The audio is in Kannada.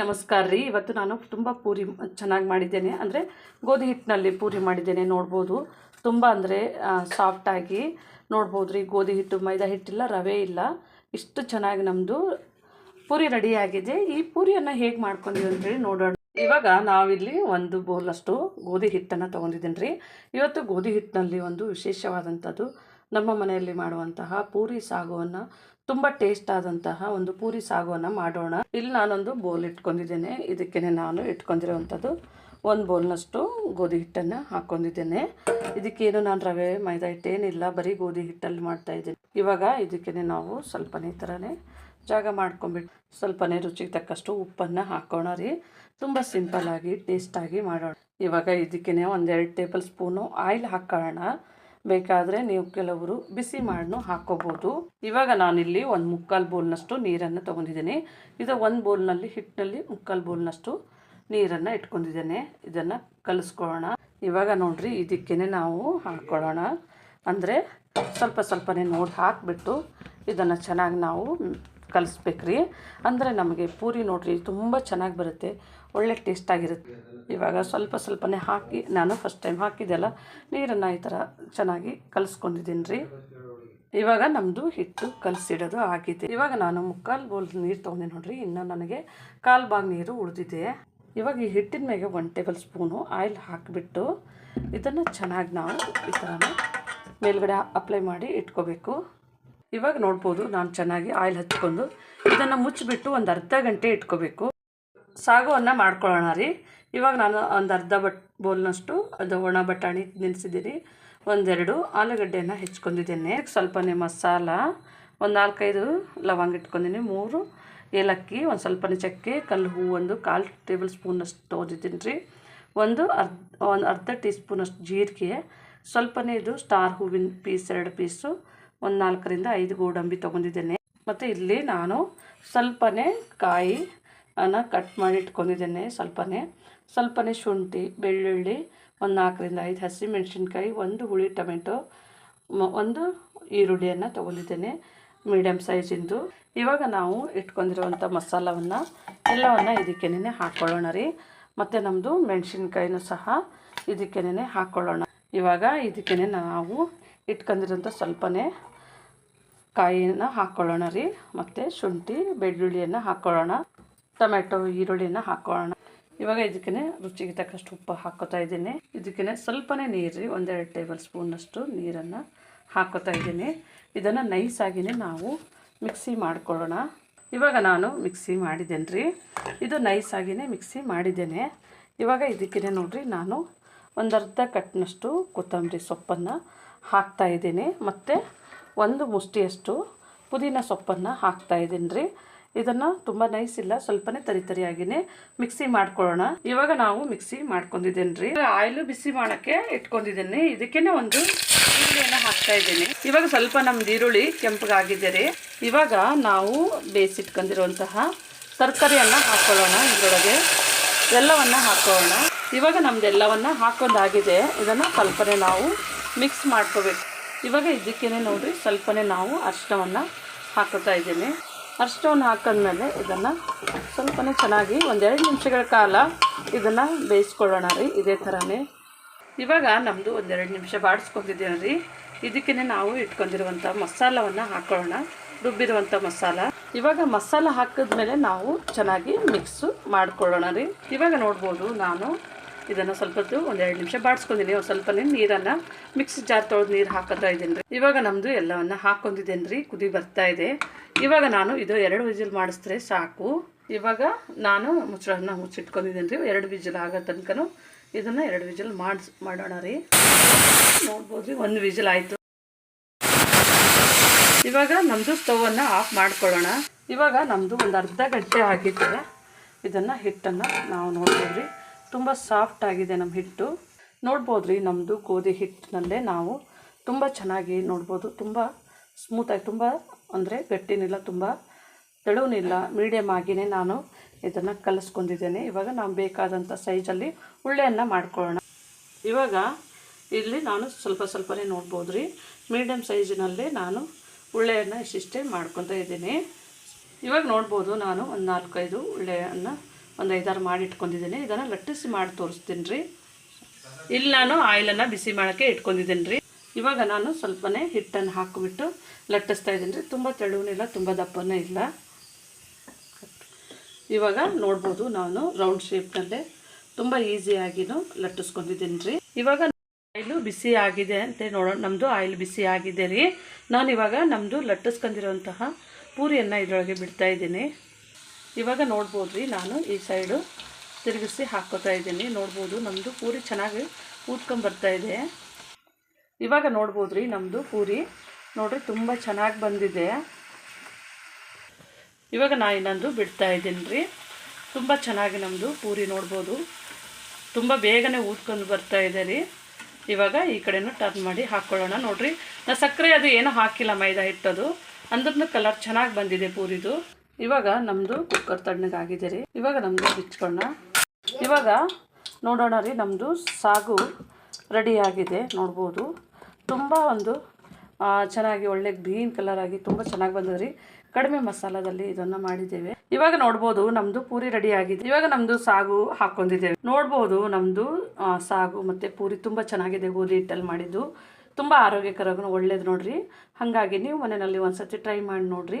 ನಮಸ್ಕಾರ ರೀ. ಇವತ್ತು ನಾನು ತುಂಬ ಪೂರಿ ಚೆನ್ನಾಗಿ ಮಾಡಿದ್ದೇನೆ. ಅಂದರೆ ಗೋಧಿ ಹಿಟ್ಟಿನಲ್ಲಿ ಪೂರಿ ಮಾಡಿದ್ದೇನೆ ನೋಡ್ಬೋದು. ತುಂಬ ಅಂದರೆ ಸಾಫ್ಟಾಗಿ ನೋಡ್ಬೋದು ರೀ. ಗೋಧಿ ಹಿಟ್ಟು, ಮೈದಾ ಹಿಟ್ಟಿಲ್ಲ, ರವೆ ಇಲ್ಲ. ಇಷ್ಟು ಚೆನ್ನಾಗಿ ನಮ್ಮದು ಪೂರಿ ರೆಡಿಯಾಗಿದೆ ಈ ಪೂರಿಯನ್ನು ಹೇಗೆ ಮಾಡ್ಕೊಂಡಿವಿ ಅಂತೇಳಿ ನೋಡೋಣ. ಇವಾಗ ನಾವಿಲ್ಲಿ ಒಂದು ಬೌಲಷ್ಟು ಗೋಧಿ ಹಿಟ್ಟನ್ನು ತೊಗೊಂಡಿದ್ದೀನಿ ರೀ. ಇವತ್ತು ಗೋಧಿ ಹಿಟ್ಟಿನಲ್ಲಿ ಒಂದು ವಿಶೇಷವಾದಂಥದ್ದು ನಮ್ಮ ಮನೆಯಲ್ಲಿ ಮಾಡುವಂತಹ ಪೂರಿ ಸಾಗುವನ್ನು ತುಂಬ ಟೇಸ್ಟ್ ಆದಂತಹ ಒಂದು ಪೂರಿ ಸಾಗುವನ್ನು ಮಾಡೋಣ. ಇಲ್ಲಿ ನಾನೊಂದು ಬೌಲ್ ಇಟ್ಕೊಂಡಿದ್ದೇನೆ. ಇದಕ್ಕೇ ನಾನು ಇಟ್ಕೊಂಡಿರುವಂಥದ್ದು ಒಂದು ಬೌಲ್ನಷ್ಟು ಗೋಧಿ ಹಿಟ್ಟನ್ನು ಹಾಕ್ಕೊಂಡಿದ್ದೇನೆ. ಇದಕ್ಕೇನು ನಾನು ರವೆ, ಮೈದಾ ಹಿಟ್ಟೇನಿಲ್ಲ ಬರೀ ಗೋಧಿ ಹಿಟ್ಟಲ್ಲಿ ಮಾಡ್ತಾ ಇದ್ದೀನಿ. ಇವಾಗ ಇದಕ್ಕೇ ನಾವು ಸ್ವಲ್ಪನೇ ಈ ಥರನೇ ಜಾಗ ಮಾಡ್ಕೊಂಬಿಟ್ಟು ಸ್ವಲ್ಪನೇ ರುಚಿಗೆ ತಕ್ಕಷ್ಟು ಉಪ್ಪನ್ನು ಹಾಕೋಣ ರೀ. ತುಂಬ ಸಿಂಪಲ್ಲಾಗಿ ಟೇಸ್ಟಾಗಿ ಮಾಡೋಣ. ಇವಾಗ ಇದಕ್ಕೇ ಒಂದೆರಡು ಟೇಬಲ್ ಸ್ಪೂನು ಆಯಿಲ್ ಹಾಕೋಣ. ಬೇಕಾದರೆ ನೀವು ಕೆಲವರು ಬಿಸಿ ಮಾಡಿನೂ ಹಾಕ್ಕೋಬೋದು. ಇವಾಗ ನಾನಿಲ್ಲಿ ಒಂದು ಮುಕ್ಕಾಲು ಬೌಲ್ನಷ್ಟು ನೀರನ್ನು ತೊಗೊಂಡಿದ್ದೀನಿ. ಇದು ಒಂದು ಬೌಲ್ನಲ್ಲಿ ಹಿಟ್ಟಿನಲ್ಲಿ ಮುಕ್ಕಾಲು ಬೌಲ್ನಷ್ಟು ನೀರನ್ನು ಇಟ್ಕೊಂಡಿದ್ದೇನೆ. ಇದನ್ನು ಕಲಿಸ್ಕೊಳ್ಳೋಣ. ಇವಾಗ ನೋಡ್ರಿ ಇದಕ್ಕೇ ನಾವು ಹಾಕ್ಕೊಳ್ಳೋಣ. ಅಂದರೆ ಸ್ವಲ್ಪ ಸ್ವಲ್ಪನೇ ನೋಡಿ ಹಾಕಿಬಿಟ್ಟು ಇದನ್ನು ಚೆನ್ನಾಗಿ ನಾವು ಕಲಿಸ್ಬೇಕ್ರಿ. ಅಂದರೆ ನಮಗೆ ಪೂರಿ ನೋಡಿರಿ ತುಂಬ ಚೆನ್ನಾಗಿ ಬರುತ್ತೆ. ಒಳ್ಳೆ ಟೇಸ್ಟಾಗಿರುತ್ತೆ ಇವಾಗ ಸ್ವಲ್ಪ ಸ್ವಲ್ಪನೇ ಹಾಕಿ, ನಾನು ಫಸ್ಟ್ ಟೈಮ್ ಹಾಕಿದ್ದೆಲ್ಲ, ನೀರನ್ನು ಈ ಥರ ಚೆನ್ನಾಗಿ ಕಲಿಸ್ಕೊಂಡಿದ್ದೀನಿ ರೀ ಇವಾಗ ನಮ್ಮದು ಹಿಟ್ಟು ಕಲಸಿಡೋದು ಆಗಿದೆ. ಇವಾಗ ನಾನು ಮುಕ್ಕಾಲು ಬೋಲ್ ನೀರು ತೊಗೊಂಡೆ ನೋಡ್ರಿ. ಇನ್ನು ನನಗೆ ಕಾಲು ಬಾಗ್ ನೀರು ಉಳಿದಿದೆ. ಇವಾಗ ಈ ಹಿಟ್ಟಿನ ಮೇಲೆ ಒನ್ ಟೇಬಲ್ ಸ್ಪೂನು ಆಯಿಲ್ ಹಾಕಿಬಿಟ್ಟು, ಇದನ್ನು ಚೆನ್ನಾಗಿ ನಾವು ಈ ಥರ ಮೇಲ್ಗಡೆ ಅಪ್ಲೈ ಮಾಡಿ ಇಟ್ಕೋಬೇಕು. ಇವಾಗ ನೋಡ್ಬೋದು ನಾನು ಚೆನ್ನಾಗಿ ಆಯಿಲ್ ಹಚ್ಕೊಂಡು ಇದನ್ನು ಮುಚ್ಚಿಬಿಟ್ಟು ಒಂದು ಅರ್ಧ ಗಂಟೆ ಇಟ್ಕೋಬೇಕು. ಸಾಗುವನ್ನು ಮಾಡ್ಕೊಳ್ಳೋಣ ರೀ. ಇವಾಗ ನಾನು ಒಂದು ಅರ್ಧ ಬಟ್ ಬೋಲ್ನಷ್ಟು ಅದು ಒಣ ಬಟಾಣಿ ನೆನೆಸಿದ್ದೀನಿ ಒಂದೆರಡು ಆಲೂಗಡ್ಡೆಯನ್ನು ಹೆಚ್ಕೊಂಡಿದ್ದೇನೆ. ಸ್ವಲ್ಪನೇ ಮಸಾಲ, ಒಂದು ನಾಲ್ಕೈದು ಲವಂಗ ಇಟ್ಕೊಂಡಿನಿ ಮೂರು ಏಲಕ್ಕಿ, ಒಂದು ಸ್ವಲ್ಪನೇ ಚಕ್ಕೆ, ಕಲ್ಲು ಹೂ ಒಂದು ಕಾಲು ಟೇಬಲ್ ಸ್ಪೂನಷ್ಟು ತೊಗೊಂಡಿದ್ದೀನಿ ರೀ. ಒಂದು ಅರ್ಧ ಒಂದು ಅರ್ಧ ಟೀ ಸ್ಪೂನಷ್ಟು ಜೀರಿಗೆ, ಸ್ವಲ್ಪನೇ ಇದು ಸ್ಟಾರ್ ಹೂವಿನ ಪೀಸ್, ಎರಡು ಪೀಸು ಒಂದು ನಾಲ್ಕರಿಂದ ಐದು ಗೋಡಂಬಿ ತೊಗೊಂಡಿದ್ದೇನೆ. ಮತ್ತು ಇಲ್ಲಿ ನಾನು ಸ್ವಲ್ಪನೇ ಕಾಯಿ ಅನ್ನ ಕಟ್ ಮಾಡಿ ಇಟ್ಕೊಂಡಿದ್ದೇನೆ ಸ್ವಲ್ಪನೇ. ಸ್ವಲ್ಪನೇ ಶುಂಠಿ, ಬೆಳ್ಳುಳ್ಳಿ, ಒಂದು ನಾಲ್ಕರಿಂದ ಐದು ಹಸಿ ಮೆಣಸಿನ್ಕಾಯಿ ಒಂದು ಹುಳಿ ಟೊಮೆಟೊ ಒಂದು ಈರುಳ್ಳಿಯನ್ನು ತೊಗೊಂಡಿದ್ದೇನೆ ಮೀಡಿಯಮ್ ಸೈಜಿಂದು. ಇವಾಗ ನಾವು ಇಟ್ಕೊಂಡಿರುವಂಥ ಮಸಾಲವನ್ನು, ಎಲ್ಲವನ್ನು ಇದಕ್ಕೇನೆ ಹಾಕ್ಕೊಳ್ಳೋಣ ರೀ. ಮತ್ತು ನಮ್ಮದು ಮೆಣಸಿನ್ಕಾಯಿನೂ ಸಹ ಇದಕ್ಕೇನೆ ಹಾಕ್ಕೊಳ್ಳೋಣ ಇವಾಗ ಇದಕ್ಕೇನೆ ನಾವು ಇಟ್ಕೊಂಡಿರೋಂಥ ಸ್ವಲ್ಪನೇ ಕಾಯಿನ ಹಾಕ್ಕೊಳ್ಳೋಣ ರೀ. ಮತ್ತು ಶುಂಠಿ, ಬೆಳ್ಳುಳ್ಳಿಯನ್ನು ಹಾಕ್ಕೊಳ್ಳೋಣ ಟೊಮೆಟೊ, ಈರುಳ್ಳಿಯನ್ನು ಹಾಕ್ಕೊಳ್ಳೋಣ ಇವಾಗ ಇದಕ್ಕೆ ರುಚಿಗೆ ತಕ್ಕಷ್ಟು ಉಪ್ಪು ಹಾಕೋತಾ ಇದ್ದೀನಿ. ಇದಕ್ಕೆ ಸ್ವಲ್ಪನೇ ನೀರು ರೀ, ಒಂದೆರಡು ಟೇಬಲ್ ಸ್ಪೂನಷ್ಟು ನೀರನ್ನು ಹಾಕೋತಾ ಇದ್ದೀನಿ. ಇದನ್ನು ನೈಸಾಗಿಯೇ ನಾವು ಮಿಕ್ಸಿ ಮಾಡ್ಕೊಳ್ಳೋಣ. ಇವಾಗ ನಾನು ಮಿಕ್ಸಿ ಮಾಡಿದ್ದೇನೆ ರೀ. ಇದು ನೈಸಾಗಿಯೇ ಮಿಕ್ಸಿ ಮಾಡಿದ್ದೇನೆ. ಇವಾಗ ಇದಕ್ಕೇ ನೋಡಿರಿ, ನಾನು ಒಂದರ್ಧ ಕಟ್ಟಿನಷ್ಟು ಕೊತ್ತಂಬರಿ ಸೊಪ್ಪನ್ನು ಹಾಕ್ತಾ ಇದ್ದೀನಿ. ಮತ್ತು ಒಂದು ಮುಷ್ಟಿಯಷ್ಟು ಪುದೀನ ಸೊಪ್ಪನ್ನು ಹಾಕ್ತಾ ಇದ್ದೀನಿ ರೀ. ಇದನ್ನು ತುಂಬ ನೈಸ್ ಇಲ್ಲ, ಸ್ವಲ್ಪನೇ ತರಿ ತರಿಯಾಗಿನೇ ಮಿಕ್ಸಿ ಮಾಡ್ಕೊಳ್ಳೋಣ. ಇವಾಗ ನಾವು ಮಿಕ್ಸಿ ಮಾಡ್ಕೊಂಡಿದ್ದೇನೆ ರೀ. ಆಯಿಲು ಬಿಸಿ ಮಾಡೋಕ್ಕೆ ಇಟ್ಕೊಂಡಿದ್ದೀನಿ. ಇದಕ್ಕೇನೆ ಒಂದು ಈರುಳ್ಳಿಯನ್ನು ಹಾಕ್ತಾ ಇದ್ದೀನಿ. ಇವಾಗ ಸ್ವಲ್ಪ ನಮ್ದು ಈರುಳ್ಳಿ ಕೆಂಪಗಾಗಿದೆ ರೀ. ಇವಾಗ ನಾವು ಬೇಯಿಸಿಟ್ಕೊಂಡಿರುವಂತಹ ತರಕಾರಿಯನ್ನು ಹಾಕ್ಕೊಳ್ಳೋಣ ಇದರೊಳಗೆ. ಎಲ್ಲವನ್ನು ಹಾಕ್ಕೊಳ್ಳೋಣ. ಇವಾಗ ನಮ್ದು ಎಲ್ಲವನ್ನು ಹಾಕೊಂಡಾಗಿದೆ ಇದನ್ನು ಸ್ವಲ್ಪನೇ ನಾವು ಮಿಕ್ಸ್ ಮಾಡ್ಕೋಬೇಕು. ಇವಾಗ ಇದಕ್ಕೇನೆ ನೋಡಿರಿ, ಸ್ವಲ್ಪನೇ ನಾವು ಅರಿಶಿನವನ್ನು ಹಾಕುತ್ತಾ ಇದ್ದೀನಿ ಅರಿಶಿನವನ್ನು ಹಾಕಿದ್ಮೇಲೆ ಇದನ್ನು ಸ್ವಲ್ಪನೇ ಚೆನ್ನಾಗಿ ಒಂದೆರಡು ನಿಮಿಷಗಳ ಕಾಲ ಇದನ್ನು ಬೇಯಿಸ್ಕೊಳ್ಳೋಣ ರೀ, ಇದೇ ಥರನೇ ಇವಾಗ ನಮ್ಮದು ಒಂದೆರಡು ನಿಮಿಷ ಬಾಡಿಸ್ಕೊಂಡಿದ್ದೀನಿ ರೀ. ಇದಕ್ಕೇ ನಾವು ಇಟ್ಕೊಂಡಿರುವಂಥ ಮಸಾಲವನ್ನು ಹಾಕೊಳ್ಳೋಣ ರುಬ್ಬಿರುವಂಥ ಮಸಾಲ. ಇವಾಗ ಮಸಾಲ ಹಾಕಿದ್ಮೇಲೆ ನಾವು ಚೆನ್ನಾಗಿ ಮಿಕ್ಸು ಮಾಡ್ಕೊಳ್ಳೋಣ ರೀ. ಇವಾಗ ನೋಡ್ಬೋದು ನಾನು ಇದನ್ನು ಸ್ವಲ್ಪ ಹೊತ್ತು ಎರಡು ನಿಮಿಷ ಬಾಡಿಸ್ಕೊಂಡಿನಿ. ಒಂದು ಸ್ವಲ್ಪನೇ ನೀರನ್ನು ಮಿಕ್ಸಿ ಜಾರ್ ತೊಳೆದು ನೀರು ಹಾಕೋತಾ ಇದ್ದೀನಿ ರೀ. ಇವಾಗ ನಮ್ಮದು ಎಲ್ಲವನ್ನು ಹಾಕ್ಕೊಂಡಿದ್ದೇನೆ ರೀ. ಕುದಿ ಬರ್ತಾ ಇದೆ. ಇವಾಗ ನಾನು ಇದು ಎರಡು ವಿಜಿಲ್ ಮಾಡಿಸಿದ್ರೆ ಸಾಕು. ಇವಾಗ ನಾನು ಮುಚ್ಚಳನ್ನ ಮುಚ್ಚಿಟ್ಕೊಂಡಿದ್ದೀನಿ ರೀ. ಎರಡು ವಿಜಿಲ್ ಆಗೋ ತನಕನೂ ಇದನ್ನು ಎರಡು ವಿಜಿಲ್ ಮಾಡಿಸ್, ಮಾಡೋಣ ರೀ. ನೋಡ್ಬೋದು ರೀ, ಒಂದು ವಿಜಿಲ್ ಆಯಿತು. ಇವಾಗ ನಮ್ಮದು ಸ್ಟವನ್ನು ಆಫ್ ಮಾಡ್ಕೊಳ್ಳೋಣ. ಇವಾಗ ನಮ್ಮದು ಒಂದು ಅರ್ಧ ಗಂಟೆ ಆಗಿದೆ ಇದನ್ನು ಹಿಟ್ಟನ್ನು ನಾವು ನೋಡ್ಬೋದು ರೀ. ತುಂಬ ಸಾಫ್ಟ್ ಆಗಿದೆ ನಮ್ಮ ಹಿಟ್ಟು. ನೋಡ್ಬೋದು ರೀ ನಮ್ಮದು ಗೋಧಿ ಹಿಟ್ಟಿನಲ್ಲೇ ನಾವು ತುಂಬ ಚೆನ್ನಾಗಿ ನೋಡ್ಬೋದು. ತುಂಬ ಸ್ಮೂತಾಗಿ ತುಂಬ ಅಂದರೆ ಗಟ್ಟಿನಿಲ್ಲ, ತುಂಬ ತೆಳುವನಿಲ್ಲ ಮೀಡಿಯಮ್ ಆಗಿಯೇ ನಾನು ಇದನ್ನು ಕಲಿಸ್ಕೊಂಡಿದ್ದೇನೆ. ಇವಾಗ ನಾವು ಬೇಕಾದಂಥ ಸೈಜಲ್ಲಿ ಉಳ್ಳೆಯನ್ನು ಮಾಡ್ಕೊಳ್ಳೋಣ. ಇವಾಗ ಇಲ್ಲಿ ನಾನು ಸ್ವಲ್ಪ ಸ್ವಲ್ಪನೇ ನೋಡ್ಬೋದು ರೀ ಮೀಡಿಯಮ್ ಸೈಜಿನಲ್ಲೇ ನಾನು ಉಳ್ಳೆಯನ್ನು ಇಷ್ಟಿಷ್ಟೇ ಮಾಡ್ಕೊತಾ ಇದ್ದೀನಿ. ಇವಾಗ ನೋಡ್ಬೋದು ನಾನು ಒಂದು ನಾಲ್ಕೈದು ಉಳ್ಳೆಯನ್ನು ಒಂದು ಐದಾರು ಮಾಡಿ ಇಟ್ಕೊಂಡಿದ್ದೀನಿ ಇದನ್ನು ಲಟ್ಟಿಸಿ ಮಾಡಿ ತೋರಿಸ್ತೀನಿ ರೀ ಇಲ್ಲಿ ನಾನು ಆಯಿಲನ್ನು ಬಿಸಿ ಮಾಡೋಕ್ಕೆ ಇಟ್ಕೊಂಡಿದ್ದೀನಿ ರೀ ಇವಾಗ ನಾನು ಸ್ವಲ್ಪನೇ ಹಿಟ್ಟನ್ನು ಹಾಕಿಬಿಟ್ಟು ಲಟ್ಟಿಸ್ತಾ ಇದ್ದೀನಿ ರೀ ತುಂಬ ತೆಳುವನಿಲ್ಲ, ತುಂಬ ದಪ್ಪನೇ ಇಲ್ಲ. ಇವಾಗ ನೋಡ್ಬೋದು ನಾನು ರೌಂಡ್ ಶೇಪ್ನಲ್ಲೇ ತುಂಬ ಈಸಿಯಾಗಿನೂ ಲಟ್ಟಿಸ್ಕೊಂಡಿದ್ದೀನಿ ರೀ ಇವಾಗ ಆಯಿಲು ಬಿಸಿ ಆಗಿದೆ ಅಂತ ನೋಡೋಣ ನಮ್ಮದು ಆಯಿಲ್ ಬಿಸಿ ಆಗಿದೆ ರೀ. ನಾನು ಇವಾಗ ನಮ್ಮದು ಲಟ್ಟಿಸ್ಕೊಂಡಿರುವಂತಹ ಪೂರಿಯನ್ನು ಇದರೊಳಗೆ ಬಿಡ್ತಾ ಇದ್ದೀನಿ. ಇವಾಗ ನೋಡ್ಬೋದು ರೀ ನಾನು ಈ ಸೈಡು ತಿರುಗಿಸಿ ಹಾಕ್ಕೋತಾ ಇದ್ದೀನಿ. ನೋಡ್ಬೋದು ನಮ್ಮದು ಪೂರಿ ಚೆನ್ನಾಗಿ ಊದ್ಕೊಂಬರ್ತಾ ಇದೆ. ಇವಾಗ ನೋಡ್ಬೋದು ರೀ ನಮ್ಮದು ಪೂರಿ. ನೋಡಿರಿ ತುಂಬ ಚೆನ್ನಾಗಿ ಬಂದಿದೆ. ಇವಾಗ ನಾ ಇನ್ನೊಂದು ಬಿಡ್ತಾ ಇದ್ದೀನಿ ರೀ. ತುಂಬ ಚೆನ್ನಾಗಿ ನಮ್ಮದು ಪೂರಿ ನೋಡ್ಬೋದು. ತುಂಬ ಬೇಗನೆ ಊದ್ಕೊಂಡು ಬರ್ತಾ ಇದೆ ರೀ. ಇವಾಗ ಈ ಕಡೆನೂ ಟರ್ನ್ ಮಾಡಿ ಹಾಕ್ಕೊಳ್ಳೋಣ ನೋಡಿರಿ, ನಾ ಸಕ್ಕರೆ ಅದು ಏನೂ ಹಾಕಿಲ್ಲ ಮೈದಾ ಹಿಟ್ಟದು. ಅಂದ್ರೂ ಕಲರ್ ಚೆನ್ನಾಗಿ ಬಂದಿದೆ ಪೂರಿದು. ಇವಾಗ ನಮ್ಮದು ಕುಕ್ಕರ್ ತಣ್ಣಗಾಗಿದೆ ರೀ ಇವಾಗ ನಮ್ಮದು ಬಿಚ್ಕೊಳ್ಳೋಣ. ಇವಾಗ ನೋಡೋಣ ರೀ ನಮ್ಮದು ಸಾಗು ರೆಡಿಯಾಗಿದೆ ನೋಡ್ಬೋದು. ತುಂಬ ಒಂದು ಚೆನ್ನಾಗಿ ಒಳ್ಳೆ ಗ್ರೀನ್ ಕಲರ್ ಆಗಿ ತುಂಬ ಚೆನ್ನಾಗಿ ಬಂದದ ರೀ. ಕಡಿಮೆ ಮಸಾಲದಲ್ಲಿ ಇದನ್ನು ಮಾಡಿದ್ದೇವೆ. ಇವಾಗ ನೋಡ್ಬೋದು ನಮ್ಮದು ಪೂರಿ ರೆಡಿ ಆಗಿದೆ. ಇವಾಗ ನಮ್ಮದು ಸಾಗು ಹಾಕೊಂಡಿದ್ದೇವೆ ನೋಡ್ಬೋದು ನಮ್ಮದು ಸಾಗು ಮತ್ತು ಪೂರಿ ತುಂಬ ಚೆನ್ನಾಗಿದೆ ಗೋಧಿ ಹಿಟ್ಟಲ್ಲಿ ಮಾಡಿದ್ದು. ತುಂಬ ಆರೋಗ್ಯಕರಗೂ ಒಳ್ಳೇದು ನೋಡ್ರಿ. ಹಾಗಾಗಿ ನೀವು ಮನೆಯಲ್ಲಿ ಒಂದ್ಸತಿ ಟ್ರೈ ಮಾಡಿ ನೋಡ್ರಿ.